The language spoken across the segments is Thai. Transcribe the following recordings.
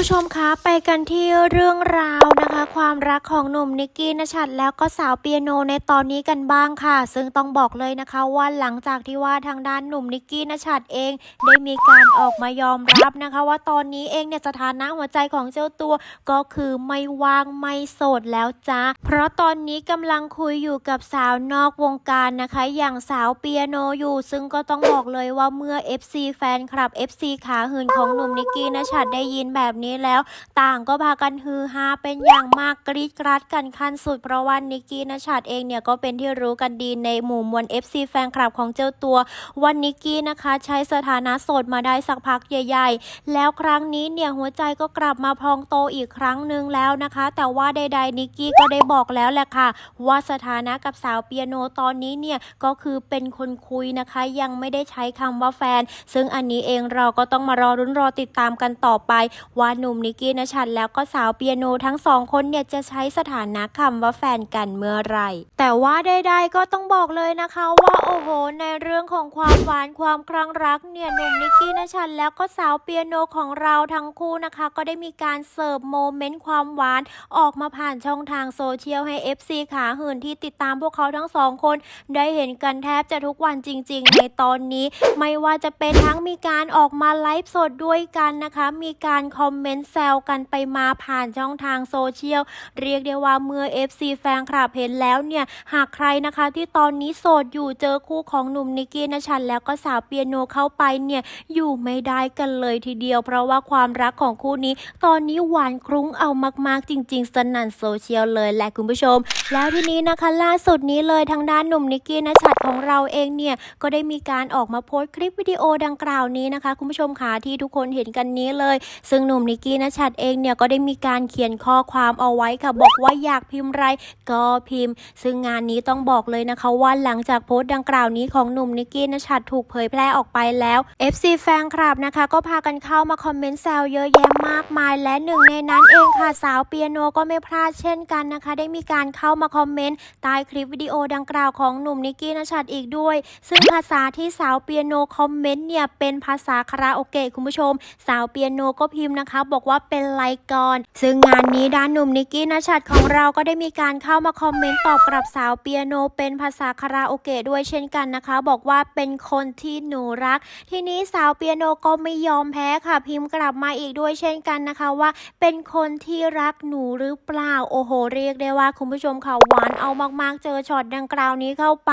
ผู้ชมคะไปกันที่เรื่องราวนะคะ ความรักของหนุ่มนิกกี้นชัดแล้วก็สาวเปียโนในตอนนี้กันบ้างค่ะ ซึ่งต้องบอกเลยนะคะว่าหลังจากที่ว่าทางด้านหนุ่มนิกกี้นชัดเองได้มีการออกมายอมรับนะคะ ว่าตอนนี้เองเนี่ยสถานะหัวใจของเจ้าตัวก็คือไม่ว่างไม่โสดแล้วจ้าเพราะตอนนี้กำลังคุยอยู่กับสาวนอกวงการนะคะ อย่างสาวเปียโนอยู่ ซึ่งก็ต้องบอกเลยว่าเมื่อ FC แฟนคลับ FC ขาหืนของหนุ่มนิกกี้นชัดได้ยินแบบนี้แล้ว ต่างก็พากันฮือฮาเป็นอย่างมากกรี๊ดกราดกันขั้นสุดเพราะว่านิกกี้นชัดเองเนี่ยก็เป็นที่รู้กันดีในหมู่มวล FC แฟนคลับของเจ้าตัววันนิกกี้นะคะ ใช้สถานะโสดมาได้สักพักใหญ่ ๆ แล้วครั้งนี้เนี่ยหัวใจก็กลับมาพองโตอีกครั้งหนึ่งแล้วนะคะ แต่ว่าใดๆนิกกี้ก็ได้บอกแล้วแหละค่ะ ว่าสถานะกับสาวเปียโนตอนนี้เนี่ยก็คือเป็นคนคุยนะคะ ยังไม่ได้ใช้คำว่าแฟน ซึ่งอันนี้เองเราก็ต้องมารอรุ้นรอติดตามกันต่อไปว่าหนุ่มนิกกี้นชัดแล้วก็สาวเปียโนทั้งสองคนเนี่ยจะใช้สถานะคำว่าแฟนกันเมื่อไรแต่ว่าใดๆก็ต้องบอกเลยนะคะว่าโอ้โห ในเรื่องของความหวานความครั้งรักเนี่ยหนุ่มนิกกี้นชัดแล้วก็สาวเปียโนของเราทั้งคู่นะคะ ก็ได้มีการเสิร์ฟโมเมนต์ความหวานออกมาผ่านช่องทางโซเชียลให้ FC ขาหื่นที่ติดตามพวกเขาทั้งสองคน ได้เห็นกันแทบจะทุกวันจริง ๆ ในตอนนี้ ไม่ว่าจะเป็นทั้งมีการออกมาไลฟ์สดด้วยกันนะคะ มีการคอมเมนต์แซวกันไปมาผ่านช่องทางโซเชียล เรียกได้ว่าเมื่อ FC แฟนคลับเห็นแล้วเนี่ย หากใครนะคะที่ตอนนี้โสดอยู่เจอคู่ของหนุ่มนิกกี้นชัดแล้วก็สาวเปียโนเข้าไปเนี่ย อยู่ไม่ได้กันเลยทีเดียว เพราะว่าความรักของคู่นี้ ตอนนี้หวานคลุ้งเอามากๆ จริง ๆ สนั่นโซเชียลเลยแหละคุณผู้ชม แล้วทีนี้นะคะล่าสุดนี้เลยทางด้านหนุ่มนิกกี้นชัดของเราเองเนี่ยก็ได้มีการออกมาโพสต์คลิปวิดีโอดังกล่าวนี้นะคะ คุณผู้ชมค่ะที่ทุกคนเห็นกันนี้เลย ซึ่งหนุ่มนิกกี้นชัดเองเนี่ยก็ได้มีการเขียนข้อความเอาไว้ค่ะบอกว่าอยากพิมพ์อะไรก็พิมพ์ ซึ่งงานนี้ต้องบอกเลยนะคะว่าหลังจากโพสต์ดังกล่าวนี้ของหนุ่มนิกกี้นชัดถูกเผยแพร่ออกไปแล้ว FC แฟนคลับนะคะ ก็พากันเข้ามาคอมเมนต์แซวเยอะแยะมากมาย และหนึ่งในนั้นเองค่ะสาวเปียโนก็ไม่พลาดเช่นกันนะคะ ได้มีการเข้ามาคอมเมนต์ใต้คลิปวิดีโอดังกล่าวของหนุ่มนิกกี้นชัดอีกด้วย ซึ่งภาษาที่สาวเปียโนคอมเมนต์เนี่ยเป็นภาษาคาราโอเกะคุณผู้ชม สาวเปียโนก็พิมพ์นะคะบอกว่าเป็นไลกอนซึ่งงานนี้ด้านหนุ่มนิกกี้นชัดของเราก็ได้มีการเข้ามาคอมเมนต์ตอบกลับสาวเปียโนเป็นภาษาคาราโอเกะด้วยเช่นกันนะคะ บอกว่าเป็นคนที่หนูรัก ทีนี้สาวเปียโนก็ไม่ยอมแพ้ค่ะ พิมพ์กลับมาอีกด้วยเช่นกันนะคะว่า เป็นคนที่รักหนูหรือเปล่าโอ้โห เรียกได้ว่าคุณผู้ชมค่ะหวานเอามากๆเจอช็อตดังกล่าวนี้เข้าไป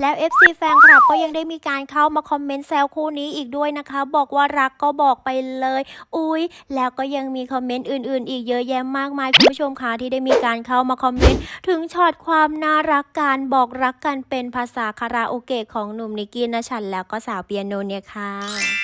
แล้ว FC แฟนคลับก็ยังได้มีการเข้ามาคอมเมนต์แซวคู่นี้อีกด้วยนะคะ บอกว่ารักก็บอกไปเลย อุ๊ยแล้วก็ยังมีคอมเมนต์อื่นๆ อีกเยอะแยะมากมายคุณผู้ชมคะที่ได้มีการเข้ามาคอมเมนต์ถึงช็อตความน่ารักการบอกรักกันเป็นภาษาคาราโอเกะของหนุ่มนิกกี้นชันแล้วก็สาวเปียโนเนี่ยค่ะ